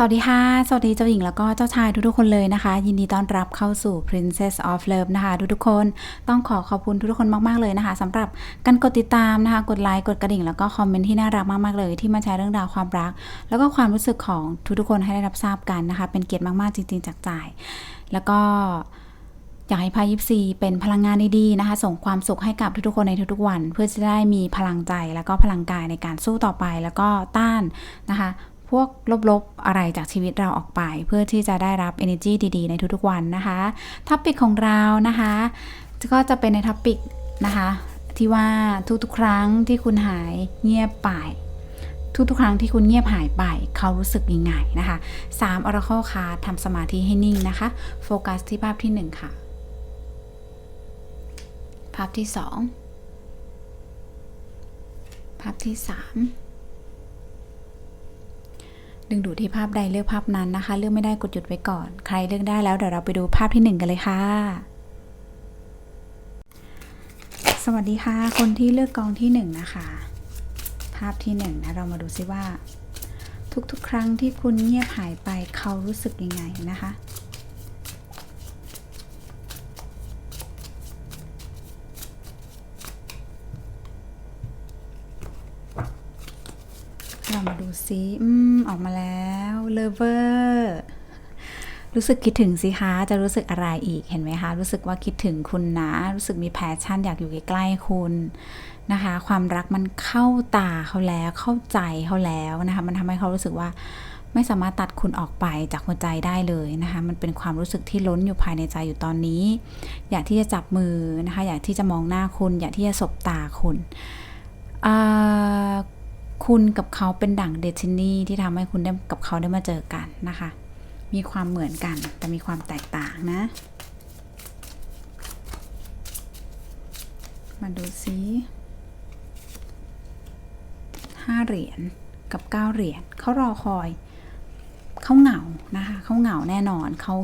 สวัสดีค่ะ สวัสดีเจ้าหญิงแล้วก็เจ้าชายทุกๆคนเลยนะคะ ยินดีต้อนรับเข้าสู่ Princess of Love นะคะ ทุกๆคนต้องขอขอบคุณทุกๆคนมากๆเลยนะคะสำหรับการกดติดตามนะคะ กดไลค์กดกระดิ่ง แล้วก็คอมเมนต์ที่น่ารักมากๆเลย ที่มาแชร์เรื่องราวความรัก แล้วก็ความรู้สึกของทุกๆคนให้ได้รับทราบกันนะคะ เป็นเกียรติมากๆจริง ๆ จากใจแล้วก็อยากให้พายิปซีเป็นพลังงานดีๆนะคะ ส่งความสุขให้กับทุกๆคนในทุกๆวัน เพื่อจะได้มีพลังใจแล้วก็พลังกายในการสู้ต่อไป แล้วก็ต้านนะคะ พวกลบๆอะไรจากชีวิตเราออกไป เพื่อที่จะได้รับ energy ดีๆ ในทุกๆวันนะคะท็อปิกของเรานะคะ ก็จะเป็นในท็อปิกนะคะ ที่ว่าทุกๆครั้งที่คุณหายเงียบไป ทุกๆครั้งที่คุณเงียบหายไป เขารู้สึกยังไงนะคะ3 Oracle card ทำสมาธิให้นิ่งนะคะ โฟกัสที่ภาพที่ 1 ค่ะ ภาพที่ 2 ภาพที่ 3 ดึงดูดที่ภาพใดเลือกภาพนั้นนะคะ เลือกไม่ได้กดหยุดไว้ก่อน ใครเลือกได้แล้วเดี๋ยวเราไปดูภาพที่ 1 กันเลยค่ะ สวัสดีค่ะ คนที่เลือกกองที่ 1 นะคะ ภาพที่1นะเรามาดูซิว่า ทุกๆ ครั้งที่คุณเงียบหายไปเขารู้สึกยังไงนะคะ มาดูซิอืมออกมาแล้วเลเวอร์รู้สึกคิดถึงสิคะจะรู้สึกอะไรอีกเห็นไหมคะ รู้สึกว่าคิดถึงคุณนะ รู้สึกมีแพชชั่นอยากอยู่ใกล้ๆคุณนะคะ ความรักมันเข้าตาเขาแล้วเข้าใจเขาแล้วนะคะ มันทำให้เขารู้สึกว่าไม่สามารถตัดคุณออกไปจากหัวใจได้เลยนะคะ มันเป็นความรู้สึกที่ล้นอยู่ภายในใจอยู่ตอนนี้ อยากที่จะจับมือนะคะ อยากที่จะมองหน้าคุณ อยากที่จะสบตาคุณ คุณกับเขาเป็นดั่งเดชินีที่ทำให้คุณได้กับเขาได้มาเจอกันนะคะ มีความเหมือนกันแต่มีความแตกต่างนะ มาดูซิห้าเหรียญกับเก้าเหรียญเขารอคอยเขาเหงานะคะเขาเหงาแน่นอนเขา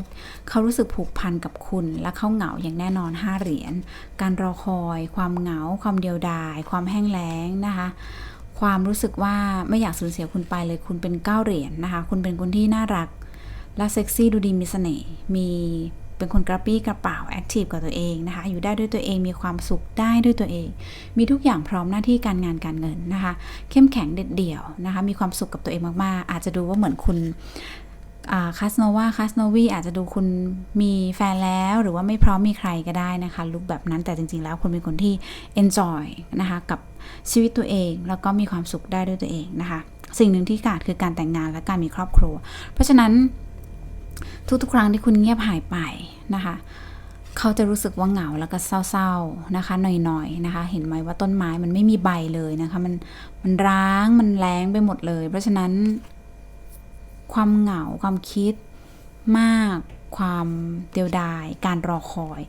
เขารู้สึกผูกพันกับคุณ และเขาเหงาอย่างแน่นอนห้าเหรียญการรอคอย ความเหงา ความเดียวดาย ความแห้งแล้งนะคะ ความรู้สึกว่าไม่อยากสูญเสียคุณไปเลยคุณเป็นเก้าเหรียญนะคะ คุณเป็นคนที่น่ารัก และเซ็กซี่ดูดีมีเสน่ห์มีเป็นคนกระปี้กระเป๋าแอคทีฟกับตัวเองนะคะ อยู่ได้ด้วยตัวเองมีความสุขได้ด้วยตัวเอง มีทุกอย่างพร้อมหน้าที่การงานการเงินนะคะ เข้มแข็งเด็ดเดี่ยวนะคะ มีความสุขกับตัวเองมากๆ อาจจะดูว่าเหมือนคุณ คาสโนวาคาสโนวีอาจจะดูคุณมีแฟนแล้วหรือว่าไม่พร้อมมีใครก็ได้นะคะลุกแบบนั้นแต่จริง ๆ แล้วคุณเป็นคนที่ enjoy นะคะกับชีวิตตัวเอง แล้วก็มีความสุขได้ด้วยตัวเองนะคะ สิ่งหนึ่งที่ขาดคือการแต่งงานและการมีครอบครัว เพราะฉะนั้นทุกๆ ครั้งที่คุณเงียบหายไปนะคะเขาจะรู้สึกว่าเหงาแล้วก็เศร้าๆนะคะหน่อยๆนะคะ เห็นไหมว่าต้นไม้มันไม่มีใบเลยนะคะมันมันร้างมันแรงไปหมดเลย เพราะฉะนั้น ความเหงาความคิดมาก ความเดียวดาย การรอคอย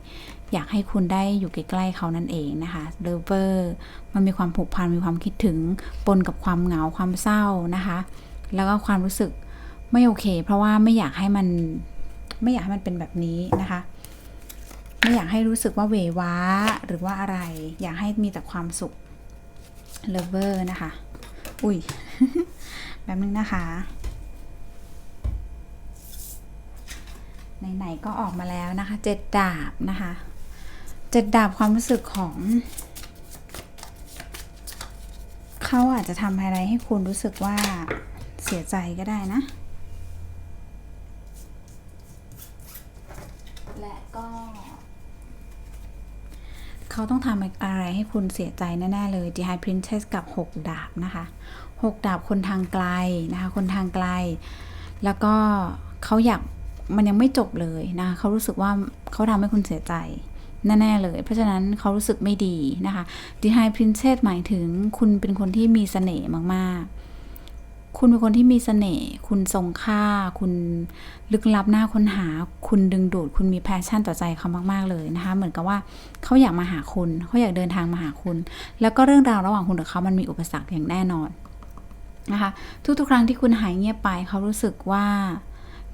อยากให้คุณได้อยู่ใกล้ๆเขานั่นเองนะคะเลเวอร์มันมีความผูกพันมีความคิดถึงปนกับความเหงาความเศร้านะคะ แล้วก็ความรู้สึกไม่โอเค เพราะว่าไม่อยากให้มันไม่อยากให้มันเป็นแบบนี้นะคะไม่อยากให้รู้สึกว่าเวว้าหรือว่าอะไร อยากให้มีแต่ความสุขเลเวอร์นะคะ อุ้ย แบบนึงนะคะ ไหนๆก็ออกมาแล้วนะคะเจ็ดดาบนะคะเจ็ดดาบความรู้สึกของ เขาอาจจะทำอะไรให้คุณรู้สึกว่าเสียใจก็ได้นะ และก็เขาต้องทำอะไรให้คุณเสียใจแน่ ๆ เลย The High Princess กับ 6 ดาบนะคะ 6 ดาบคนทางไกลนะคะ คนทางไกล แล้วก็เขาอยาก มันยังไม่จบเลยนะเขารู้สึกว่าเขาทำให้คุณเสียใจแน่ๆเลย เพราะฉะนั้นเขารู้สึกไม่ดีนะคะ The High Princess หมายถึงคุณเป็นคนที่มีเสน่ห์มากๆ คุณเป็นคนที่มีเสน่ห์ คุณทรงค่า คุณลึกลับหน้าค้นหา คุณดึงดูด คุณมีแพชชั่นต่อใจเขามากๆเลยนะคะ เหมือนกับว่าเขาอยากมาหาคุณ เขาอยากเดินทางมาหาคุณ แล้วก็เรื่องราวระหว่างคุณกับเขามันมีอุปสรรคอย่างแน่นอนนะคะ ทุกๆครั้งที่คุณหายเงียบไป เขารู้สึกว่า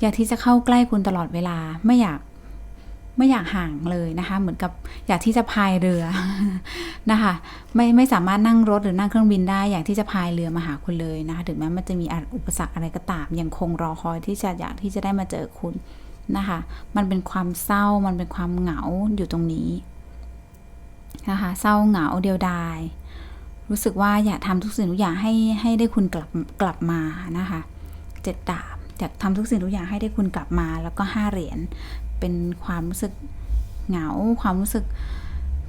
อยากที่จะเข้าใกล้คุณตลอดเวลาไม่อยากไม่อยากห่างเลยนะคะ เหมือนกับอยากที่จะพายเรือนะคะ ไม่ไม่สามารถนั่งรถหรือนั่งเครื่องบินได้ อยากที่จะพายเรือมาหาคุณเลยนะคะ ถึงแม้มันจะมีอุปสรรคอะไรก็ตาม ยังคงรอคอยที่จะอยากที่จะได้มาเจอคุณนะคะ มันเป็นความเศร้า มันเป็นความเหงาอยู่ตรงนี้นะคะ เศร้าเหงาเดียวดาย รู้สึกว่าอยากทำทุกสิ่งทุกอย่างให้ให้ได้คุณกลับกลับมานะคะ เจ็ดดาบ อยากทำทุกสิ่งทุกอย่างให้ได้คุณกลับมา แล้วก็ห้าเหรียญเป็นความรู้สึกเหงา ความรู้สึก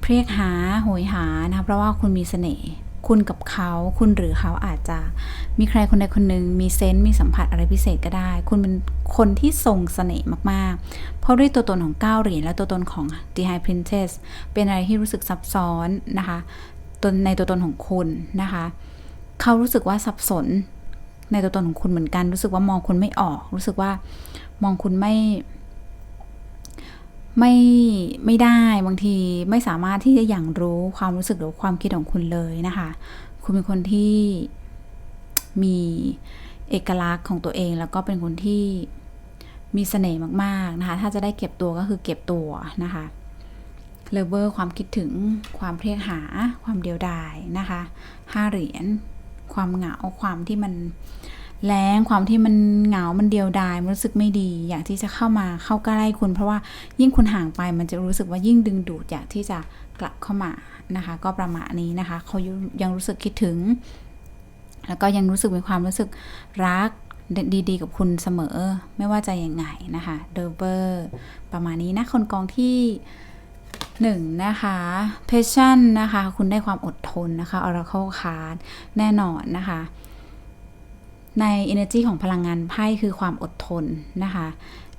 เพรียหาโหยหานะเพราะว่าคุณมีเสน่ห์คุณกับเขาคุณหรือเขาอาจจะมีใครคนใดคนหนึ่งมีเซนต์มีสัมผัสอะไรพิเศษก็ได้ คุณเป็นคนที่ทรงเสน่ห์มาก ๆ เพราะด้วยตัวตนของเก้าเหรียญและตัวตนของ The High Princess เป็นอะไรที่รู้สึกซับซ้อนนะคะตนในตัวตนของคุณนะคะ เขารู้สึกว่าสับสน ในตัวตนของคุณเหมือนกัน รู้สึกว่ามองคุณไม่ออก รู้สึกว่ามองคุณไม่ไม่ไม่ได้บางทีไม่สามารถที่จะอย่างรู้ความรู้สึกหรือความคิดของคุณเลยนะคะ คุณเป็นคนที่มีเอกลักษณ์ของตัวเอง แล้วก็เป็นคนที่มีเสน่ห์มากๆนะคะ ถ้าจะได้เก็บตัวก็คือเก็บตัวนะคะเลเวอร์ความคิดถึงความเพรียกหาความเดียวดายนะคะห้าเหรียญ ความเหงาความที่มันแรงความที่มันเหงา มันเดียวดาย มันรู้สึกไม่ดี อยากที่จะเข้ามาเข้าใกล้คุณ เพราะว่ายิ่งคุณห่างไป มันจะรู้สึกว่ายิ่งดึงดูดอยากที่จะกลับเข้ามานะคะ ก็ประมาณนี้นะคะเขายังรู้สึกคิดถึง แล้วก็ยังรู้สึกมีความรู้สึกรักดีๆ กับคุณเสมอ ไม่ว่าจะยังไงนะคะ เดอร์เบอร์ ประมาณนี้นะ คนกองที่ หนึ่งนะคะ passion นะคะ คุณได้ความอดทนนะคะ oracle card แน่นอนนะคะ ใน energy ของพลังงานไพ่คือความอดทนนะคะ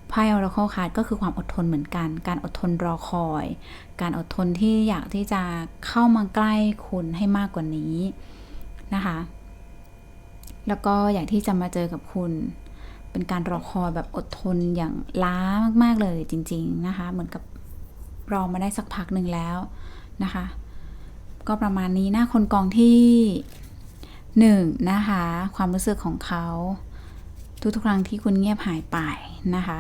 ไพ่ oracle card ก็คือความอดทนเหมือนกัน การอดทนรอคอย การอดทนที่อยากที่จะเข้ามาใกล้คุณให้มากกว่านี้นะคะ แล้วก็อยากที่จะมาเจอกับคุณ เป็นการรอคอยแบบอดทนอย่างล้ามากๆเลยจริง ๆ นะคะ เหมือนกับ รอมาได้สักพักหนึ่งแล้วนะคะ ก็ประมาณนี้นะคนกองที่หนึ่งนะคะ ความรู้สึกของเขา ทุกๆครั้งที่คุณเงียบหายไปนะคะ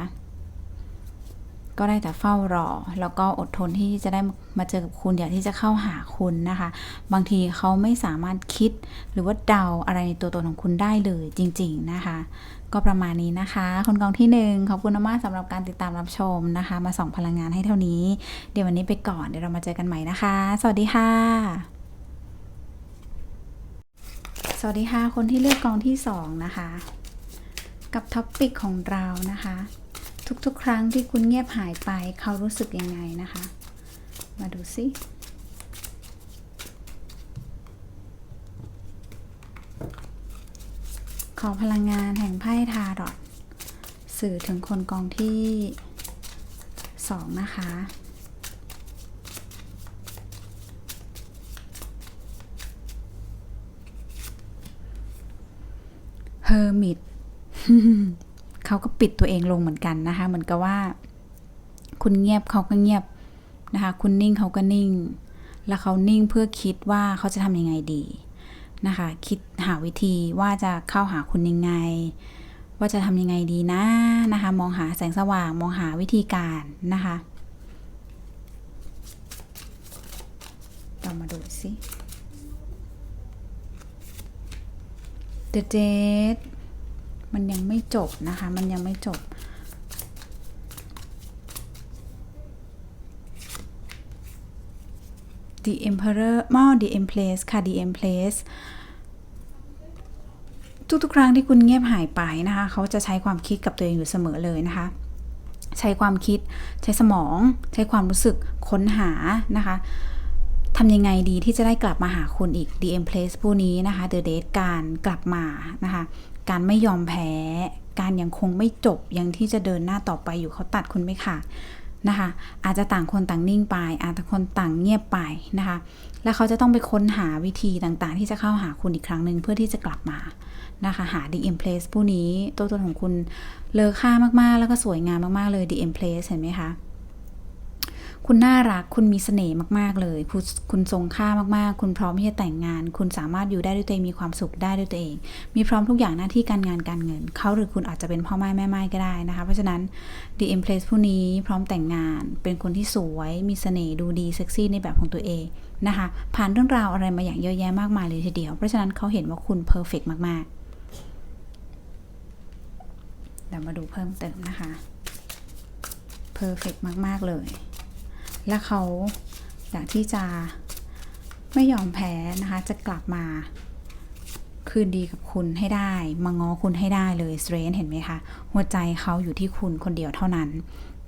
ก็ได้แต่เฝ้ารอ แล้วก็อดทนที่จะได้มาเจอกับคุณอยากที่จะเข้าหาคุณนะคะ บางทีเขาไม่สามารถคิดหรือว่าเดาอะไรในตัวตนของคุณได้เลยจริง ๆนะคะ ก็ประมาณนี้นะคะ คนกองที่หนึ่งขอบคุณมากสำหรับการติดตามรับชมนะคะ มาส่องพลังงานให้เท่านี้ เดี๋ยววันนี้ไปก่อนเดี๋ยวเรามาเจอกันใหม่นะคะ สวัสดีค่ะสวัสดีค่ะ คนที่เลือกกองที่สองนะคะ กับท็อปปิกของเรานะคะ ทุกๆ ครั้งที่คุณเงียบหายไปเขารู้สึกยังไงนะคะ มาดูสิขอพลังงานแห่งไพ่ทาดอทสื่อถึงคนกองที่สองนะคะ เฮอร์มิต เขาก็ปิดตัวเองลงเหมือนกันนะคะเหมือนกับว่า คุณเงียบเขาก็เงียบนะคะ คุณนิ่งเขาก็นิ่ง แล้วเขานิ่งเพื่อคิดว่าเขาจะทำยังไงดีนะคะ คิดหาวิธีว่าจะเข้าหาคุณยังไง ว่าจะทำยังไงดีนะนะคะ มองหาแสงสว่างมองหาวิธีการนะคะเรามาดูสิ The Jade มันยังไม่จบนะคะ มันยังไม่จบ The Emperor มอ The Empress ค่ะ The Empress ทุกๆครั้งที่คุณเงียบหายไปนะคะ เขาจะใช้ความคิดกับตัวเองอยู่เสมอเลยนะคะ ใช้ความคิด ใช้สมอง ใช้ความรู้สึกค้นหานะคะ ทำยังไงดีที่จะได้กลับมาหาคุณอีก The Empress ผู้นี้นะคะ The Date การกลับมานะคะ การไม่ยอมแพ้ การยังคงไม่จบยังที่จะเดินหน้าต่อไปอยู่เขาตัดคุณไม่ขาดนะคะ อาจจะต่างคนต่างนิ่งไป อาจจะคนต่างเงียบไปนะคะ แล้วเขาจะต้องไปค้นหาวิธีต่างๆ ที่จะเข้าหาคุณอีกครั้งหนึ่งเพื่อที่จะกลับมานะคะ หา The Empress ผู้นี้ตัวตนของคุณเลอค่ามากๆ แล้วก็สวยงามมากๆเลย The Empress เห็นไหมคะ คุณน่ารักคุณมีเสน่ห์มากๆเลยคุณคุณทรงค่ามากๆ คุณพร้อมที่จะแต่งงาน คุณสามารถอยู่ได้ด้วยตัวเองมีความสุขได้ด้วยตัวเอง มีพร้อมทุกอย่างหน้าที่การงานการเงินเขาหรือคุณอาจจะเป็นพ่อไม้แม่ไม้ก็ได้นะคะ เพราะฉะนั้น The Empress ผู้นี้พร้อมแต่งงาน เป็นคนที่สวย มีเสน่ห์ดูดีเซ็กซี่ในแบบของตัวเองนะคะผ่านเรื่องราวอะไรมาอย่างเยอะแยะมากมายเลยทีเดียว เพราะฉะนั้นเขาเห็นว่าคุณเพอร์เฟกมากๆเดี๋ยวมาดูเพิ่มเติมนะคะเพอร์เฟกมาก ๆ เลย และเขาอยากที่จะไม่ยอมแพ้นะคะ จะกลับมา คืนดีกับคุณให้ได้ มาง้อคุณให้ได้เลยสเตรนเห็นไหมคะ หัวใจเขาอยู่ที่คุณคนเดียวเท่านั้น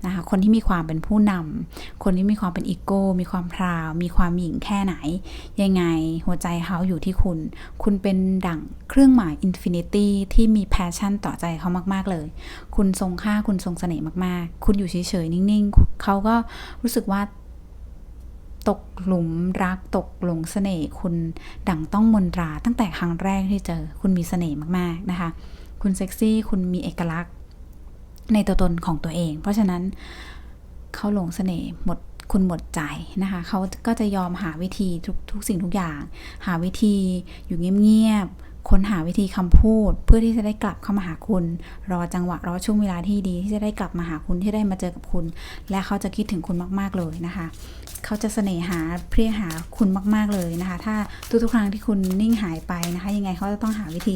นะคะคนที่มีความเป็นผู้นำคนที่มีความเป็นอีโก้ มีความพราว มีความหยิ่งแค่ไหน ยังไงหัวใจเขาอยู่ที่คุณ คุณเป็นดั่งเครื่องหมายอินฟินิตี้ที่มีแพชชั่นต่อใจเขามาก ๆ เลย คุณทรงค่าคุณทรงเสน่ห์มาก ๆ คุณอยู่เฉย ๆ นิ่ง ๆ เขาก็รู้สึกว่าตกหลุมรักตกหลงเสน่ห์คุณดั่งต้องมนตราตั้งแต่ครั้งแรกที่เจอ คุณมีเสน่ห์มาก ๆ นะคะ คุณเซ็กซี่ คุณมีเอกลักษณ์ ในตัวตนของตัวเอง เพราะฉะนั้นเขาหลงเสน่ห์หมดคุณหมดใจนะคะเขาก็จะยอมหาวิธีทุกทุกสิ่งทุกอย่าง หาวิธีอยู่เงียบๆค้นหาวิธีคำพูด เพื่อที่จะได้กลับเข้ามาหาคุณ รอจังหวะรอช่วงเวลาที่ดี ที่จะได้กลับมาหาคุณที่ได้มาเจอกับคุณ และเขาจะคิดถึงคุณมาก ๆเลยนะคะ เขาจะเสน่หาเพรียหาคุณมาก ๆเลยนะคะ ถ้าทุกๆครั้งที่คุณนิ่งหายไปนะคะ ยังไงเขาจะต้องหาวิธี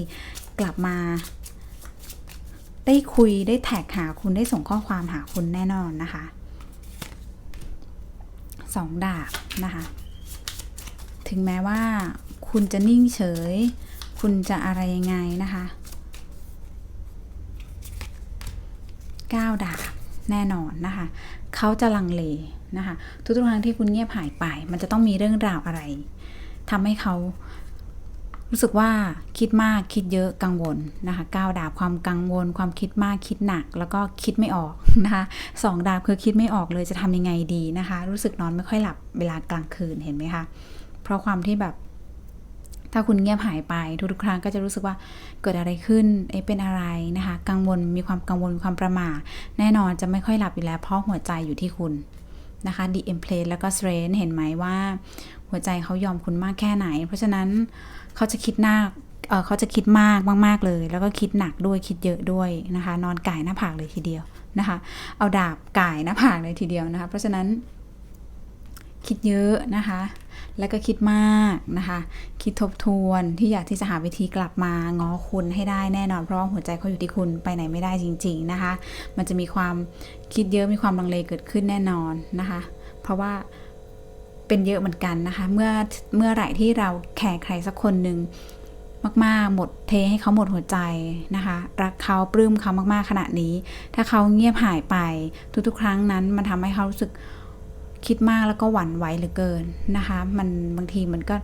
กลับมา ได้คุยได้แท็กหาคุณได้ส่งข้อความหาคุณแน่นอนนะคะสองดาบนะคะ ถึงแม้ว่าคุณจะนิ่งเฉย คุณจะอะไรยังไงนะคะก้าดาบแน่นอนนะคะ เขาจะลังเลนะคะ ทุกๆครั้งที่คุณเงียบหายไป มันจะต้องมีเรื่องราวอะไรทำให้เขา รู้สึกว่าคิดมากคิดเยอะกังวลนะคะก้าวดาบความกังวล ความคิดมากคิดหนัก แล้วก็คิดไม่ออกนะคะสองดาบคือคิดไม่ออกเลยจะทำยังไงดีนะคะ รู้สึกนอนไม่ค่อยหลับเวลากลางคืนเห็นไหมคะเพราะความที่แบบถ้าคุณเงียบหายไปทุกๆครั้งก็จะรู้สึกว่าเกิดอะไรขึ้น เอ๊ะเป็นอะไรนะคะ กังวลมีความกังวลมีความประหม่าแน่นอนจะไม่ค่อยหลับอยู่แล้วเพราะหัวใจอยู่ที่คุณนะคะดีเอ็มเพลแล้วก็สเตรนเห็นไหมว่า หัวใจเขายอมคุณมากแค่ไหน เพราะฉะนั้น เขาจะคิดหนักเเขาจะคิดมากมาก ๆ เลย แล้วก็คิดหนักด้วยคิดเยอะด้วยนะคะ นอนก่ายหน้าผากเลยทีเดียวนะคะ เอาดาบก่ายหน้าผากเลยทีเดียวนะคะ เพราะฉะนั้น คิดเยอะนะคะ แล้วก็คิดมากนะคะ คิดทบทวนที่อยากที่จะหาวิธีกลับมาง้อคุณให้ได้แน่นอนเพราะหัวใจเขาอยู่ที่คุณไปไหนไม่ได้จริง ๆนะคะ มันจะมีความคิดเยอะมีความลังเลเกิดขึ้นแน่นอนนะคะ เพราะว่า เป็นเยอะเหมือนกันนะคะ เมื่อเมื่อไหร่ที่เราแคร์ใครสักคนหนึ่งมาก ๆ หมดเทให้เขาหมดหัวใจนะคะ รักเขาปลื้มเขามาก ๆขนาดนี้ ถ้าเขาเงียบหายไปทุก ๆ ครั้งนั้น มันทำให้เขารู้สึกคิดมากแล้วก็หวั่นไหวเหลือเกินนะคะ มันบางทีมันก็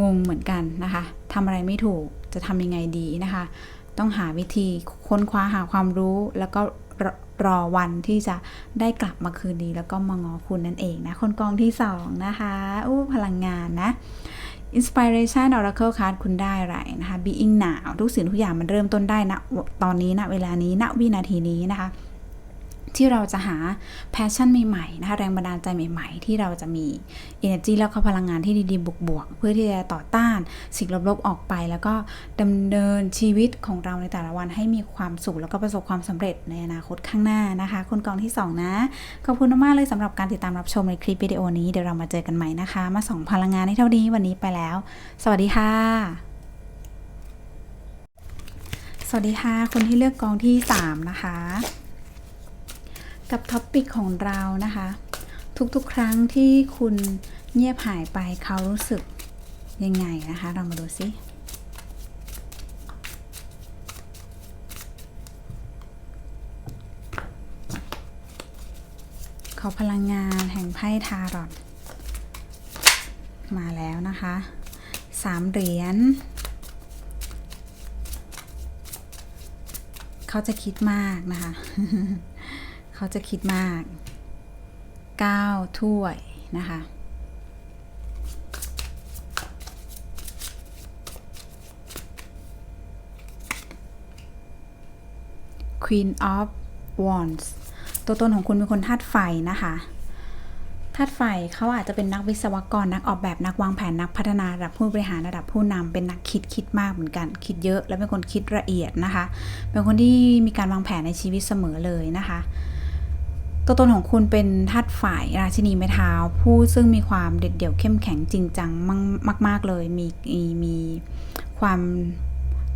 งงเหมือนกันนะคะทำอะไรไม่ถูกจะทำยังไงดีนะคะ ต้องหาวิธีค้นคว้าหาความรู้แล้วก็ รอวันที่จะได้กลับมาคืนดีแล้วก็มางอคุณนั่นเองนะ คนกองที่ 2 นะคะอู้พลังงานนะ Inspiration Oracle Card คุณได้อะไรนะคะ Being Now ทุกสิ่งทุกอย่างมันเริ่มต้นได้นะตอนนี้นะเวลานี้ณวินาทีนี้นะคะ ที่เราจะหาแพชชั่นใหม่ๆนะคะแรงบันดาลใจใหม่ๆ ที่เราจะมี energy แล้วก็พลังงานที่ดีๆบวกๆเพื่อที่จะต่อต้านสิ่งลบๆออกไป แล้วก็ดำเนินชีวิตของเราในแต่ละวันให้มีความสุขแล้วก็ประสบความสำเร็จในอนาคตข้างหน้านะคะ คนกองที่ 2 นะ ขอบคุณมากเลยสำหรับการติดตามรับชมในคลิปวิดีโอนี้เดี๋ยวเรามาเจอกันใหม่นะคะ มาส่องพลังงานในเท่านี้วันนี้ไปแล้ว สวัสดีค่ะสวัสดีค่ะ คนที่เลือกกองที่ 3 นะคะ กับท็อปปิกของเรานะคะ ทุกๆ ครั้งที่คุณเงียบหายไปเขารู้สึกยังไงนะคะ เรามาดูซิเขาพลังงานแห่งไพ่ทารอตมาแล้วนะคะสามเหรียญเขาจะคิดมากนะคะ เขาจะคิดมาก 9 ถ้วยนะคะ Queen of Wands ตัวตนของคุณเป็นคนธาตุไฟนะคะธาตุไฟเขาอาจจะเป็นนักวิศวกรนักออกแบบนักวางแผนนักพัฒนาระดับผู้บริหารระดับผู้นำเป็นนักคิดคิดมากเหมือนกัน คิดเยอะและเป็นคนคิดละเอียดนะคะ เป็นคนที่มีการวางแผนในชีวิตเสมอเลยนะคะ ตัวตนของคุณเป็นธาตุฝ่ายราชินีไม้เท้า ผู้ซึ่งมีความเด็ดเดี่ยวเข้มแข็งจริงจังมาก ๆ เลยมีมีมีความ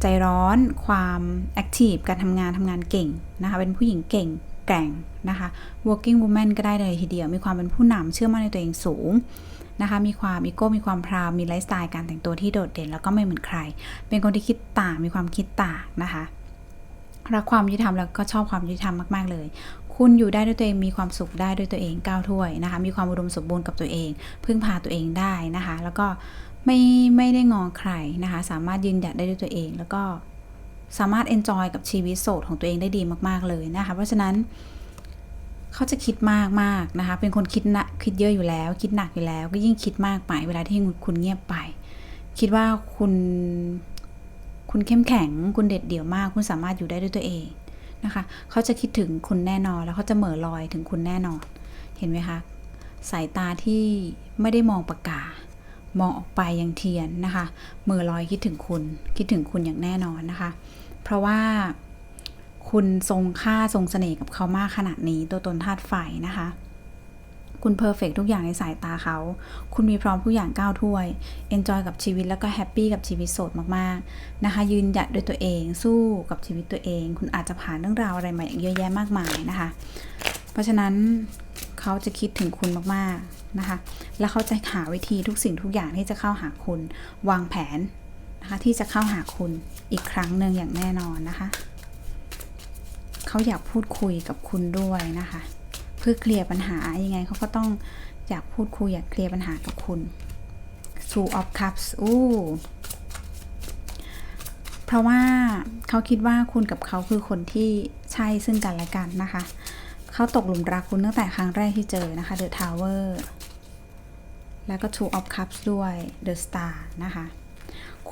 ใจร้อนความแอคทีฟการทำงานทำงานเก่งนะคะเป็นผู้หญิงเก่งแกร่งนะคะ working woman ก็ได้เลยทีเดียว มีความเป็นผู้นำเชื่อมั่นในตัวเองสูงนะคะ มีความอีโก้ มีความพราว มีไลฟ์สไตล์การแต่งตัวที่โดดเด่น แล้วก็ไม่เหมือนใคร เป็นคนที่คิดต่าง มีความคิดต่างนะคะ รักความยุติธรรมแล้วก็ชอบความยุติธรรมมาก ๆ เลย คุณอยู่ได้ด้วยตัวเองมีความสุขได้ด้วยตัวเองก้าวถ้วยนะคะ มีความอุดมสมบูรณ์กับตัวเอง พึ่งพาตัวเองได้นะคะ แล้วก็ไม่ไม่ได้งอใครนะคะ สามารถยืนหยัดได้ด้วยตัวเอง แล้วก็สามารถเอนจอยกับชีวิตโสดของตัวเองได้ดีมากๆเลยนะคะ เพราะฉะนั้นเขาจะคิดมากมากนะคะ เป็นคนคิดนะคิดเยอะอยู่แล้ว คิดหนักอยู่แล้ว ก็ยิ่งคิดมากไป เวลาที่คุณเงียบไป คิดว่าคุณคุณเข้มแข็ง คุณเด็ดเดี่ยวมาก คุณสามารถอยู่ได้ด้วยตัวเอง นะคะเขาจะคิดถึงคุณแน่นอนแล้วเขาจะเหม่อลอยถึงคุณแน่นอน เห็นไหมคะ สายตาที่ไม่ได้มองปากกามองออกไปยังเทียนนะคะเหม่อลอยคิดถึงคุณ คิดถึงคุณอย่างแน่นอนนะคะ เพราะว่าคุณทรงค่าทรงเสน่ห์กับเขามากขนาดนี้ตัวตนธาตุไฟนะคะ คุณเพอร์เฟกทุกอย่างในสายตาเขา คุณมีพร้อมทุกอย่างก้าวถ้วยเอนจอยกับชีวิตแล้วก็แฮปปี้กับชีวิตโสดมากๆนะคะ ยืนหยัดด้วยตัวเองสู้กับชีวิตตัวเอง คุณอาจจะผ่านเรื่องราวอะไรมาอย่างเยอะแยะมากมายนะคะ เพราะฉะนั้นเขาจะคิดถึงคุณมากๆนะคะ แล้วเขาจะหาวิธีทุกสิ่งทุกอย่างที่จะเข้าหาคุณ วางแผนนะคะที่จะเข้าหาคุณอีกครั้งหนึ่งอย่างแน่นอนนะคะ เขาอยากพูดคุยกับคุณด้วยนะคะ เพื่อเคลียร์ปัญหายังไงเขาก็ต้องอยากพูดคุยอยากเคลียร์ปัญหากับคุณ Two of Cups อู้เพราะว่าเขาคิดว่าคุณกับเขาคือคนที่ใช่ซึ่งกันและกันนะคะ เขาตกหลุมรักคุณตั้งแต่ครั้งแรกที่เจอนะคะ The Tower แล้วก็ Two of Cups ด้วย The Star นะคะ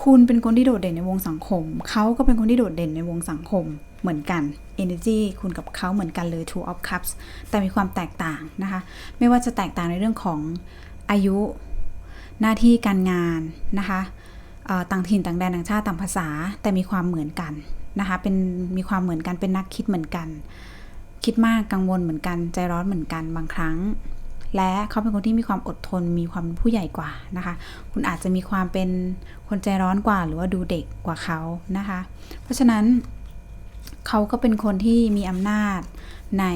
คุณเป็นคนที่โดดเด่นในวงสังคม เขาก็เป็นคนที่โดดเด่นในวงสังคม เหมือนกัน Energy คุณกับเขาเหมือนกันเลย Two of Cups แต่มีความแตกต่างนะคะ ไม่ว่าจะแตกต่างในเรื่องของอายุ หน้าที่การงานนะคะต่างถิ่นต่างแดนต่างชาติต่างภาษา แต่มีความเหมือนกันนะคะเป็นมีความเหมือนกันเป็นนักคิดเหมือนกัน คิดมากกังวลเหมือนกันใจร้อนเหมือนกันบางครั้ง และเขาเป็นคนที่มีความอดทนมีความผู้ใหญ่กว่านะคะ คุณอาจจะมีความเป็นคนใจร้อนกว่า หรือว่าดูเด็กกว่าเขานะคะ เพราะฉะนั้น เขาก็เป็นคนที่มีอำนาจใน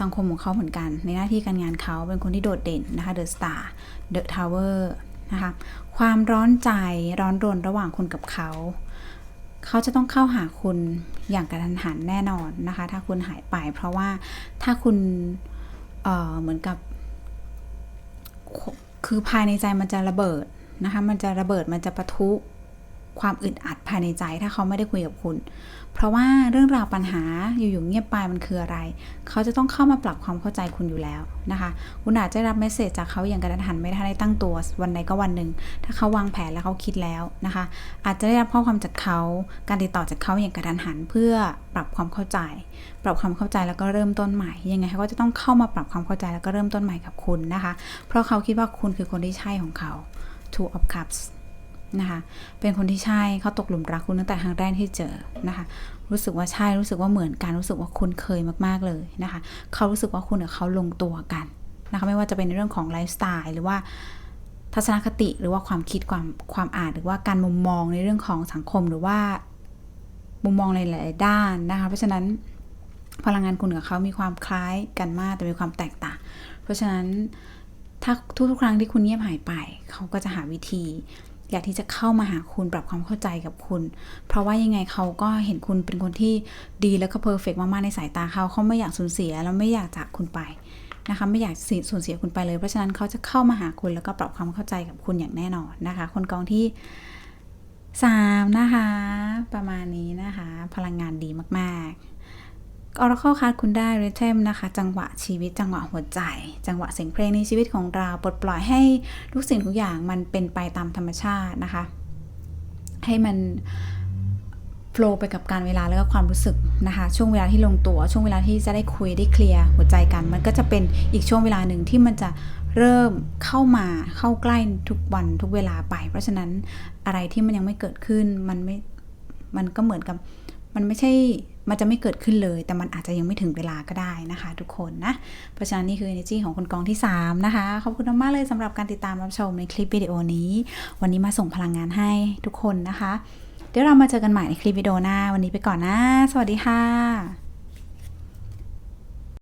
สังคมของเขาเหมือนกัน ในหน้าที่การงานเขาเป็นคนที่โดดเด่นนะคะ The Star The Tower นะคะความร้อนใจร้อนรนระหว่างคุณกับเขา เขาจะต้องเข้าหาคุณอย่างกระทันหันแน่นอนนะคะ ถ้าคุณหายไป เพราะว่าถ้าคุณเเหมือนกับ คือภายในใจมันจะระเบิดนะคะ มันจะระเบิดมันจะปะทุ ความอึดอัดภายในใจถ้าเขาไม่ได้คุยกับคุณ เพราะว่าเรื่องราวปัญหาอยู่ๆเงียบไปมันคืออะไร เขาจะต้องเข้ามาปรับความเข้าใจคุณอยู่แล้วนะคะ คุณอาจจะรับเมสเซจจากเขาอย่างกระทันหันไม่ทันได้ตั้งตัววันใดก็วันหนึ่ง ถ้าเขาวางแผนแล้วเขาคิดแล้วนะคะ อาจจะได้รับข้อความจากเขา การติดต่อจากเขาอย่างกระทันหันเพื่อปรับความเข้าใจ ปรับความเข้าใจแล้วก็เริ่มต้นใหม่ ยังไงเขาก็จะต้องเข้ามาปรับความเข้าใจแล้วก็เริ่มต้นใหม่กับคุณนะคะ เพราะเขาคิดว่าคุณคือคนที่ใช่ของเขา Two of Cups นะคะ เป็นคนที่ใช่เขาตกหลุมรักคุณตั้งแต่ครั้งแรกที่เจอนะคะ รู้สึกว่าใช่ รู้สึกว่าเหมือนกัน รู้สึกว่าคุณเคยมากๆเลยนะคะ เขารู้สึกว่าคุณกับเขาลงตัวกันนะคะ ไม่ว่าจะเป็นในเรื่องของไลฟ์สไตล์หรือว่าทัศนคติหรือว่าความคิดความความอ่านหรือว่าการมุมมองในเรื่องของสังคมหรือว่ามุมมองในหลาย ๆ ด้านนะคะ เพราะฉะนั้นพลังงานคุณกับเขามีความคล้ายกันมากแต่มีความแตกต่าง เพราะฉะนั้นถ้าทุกๆครั้งที่คุณเงียบหายไป เขาก็จะหาวิธี อยากที่จะเข้ามาหาคุณปรับความเข้าใจกับคุณ เพราะว่ายังไงเขาก็เห็นคุณเป็นคนที่ดีแล้วก็เพอร์เฟกมากๆในสายตาเขาเขาไม่อยากสูญเสียแล้วไม่อยากจากคุณไปนะคะไม่อยากสูญเสียคุณไปเลย เพราะฉะนั้นเขาจะเข้ามาหาคุณแล้วก็ปรับความเข้าใจกับคุณอย่างแน่นอนนะคะ คนกองที่ 3 นะคะ ประมาณนี้นะคะ พลังงานดีมาก ๆ ออร์เคิลคัดคุณได้เรเทมนะคะ จังหวะชีวิต จังหวะหัวใจ จังหวะเสียงเพลงในชีวิตของเรา ปลดปล่อยให้ทุกสิ่งทุกอย่างมันเป็นไปตามธรรมชาตินะคะ ให้มันโฟล์ไปกับการเวลาแล้วก็ความรู้สึกนะคะ ช่วงเวลาที่ลงตัว ช่วงเวลาที่จะได้คุยได้เคลียร์หัวใจกัน มันก็จะเป็นอีกช่วงเวลาหนึ่งที่มันจะเริ่มเข้ามาเข้าใกล้ทุกวันทุกเวลาไป เพราะฉะนั้นอะไรที่มันยังไม่เกิดขึ้นมันไม่มันก็เหมือนกับ มันไม่ใช่มันจะไม่เกิดขึ้นเลย แต่มันอาจจะยังไม่ถึงเวลาก็ได้นะคะ ทุกคนนะ เพราะฉะนั้นนี่คือ energy ของคนกองที่ 3 นะคะ ขอบคุณมากเลยสำหรับการติดตามรับชมในคลิปวิดีโอนี้ วันนี้มาส่งพลังงานให้ทุกคนนะคะ เดี๋ยวเรามาเจอกันใหม่ในคลิปวิดีโอหน้า วันนี้ไปก่อนนะ สวัสดีค่ะ